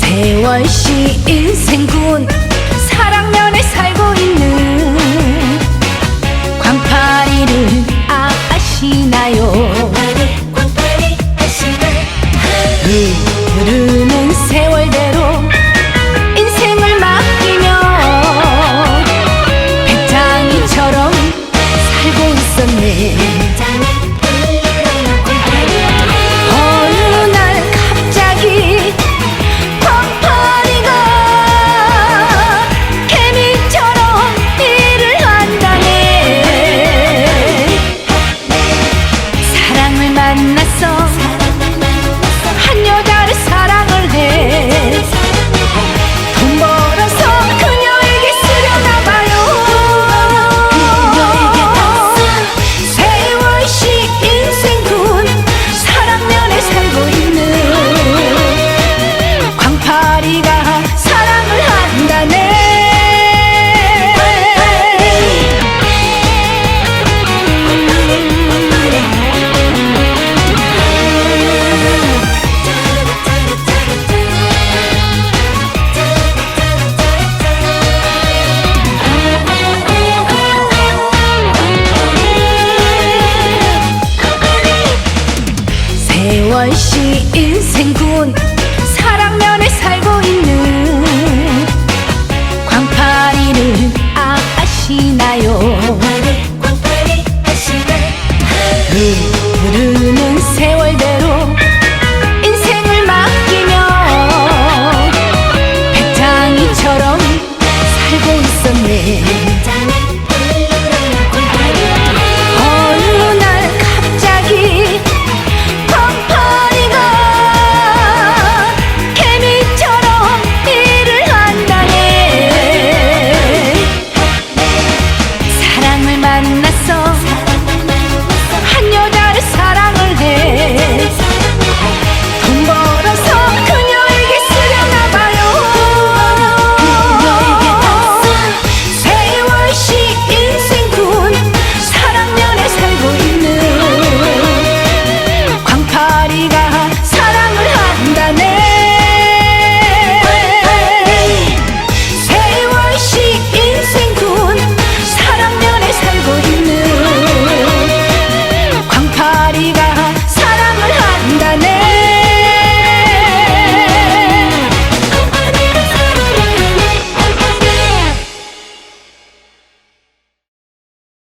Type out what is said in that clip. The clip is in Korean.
세월시 인생군 사랑면에 살고 있는 세월시 인생군 사랑면에 살고 있는 광파리를 아시나요? 광파리 아시나요 흐르는 세월대로 인생을 맡기며 배짱이처럼 살고 있었네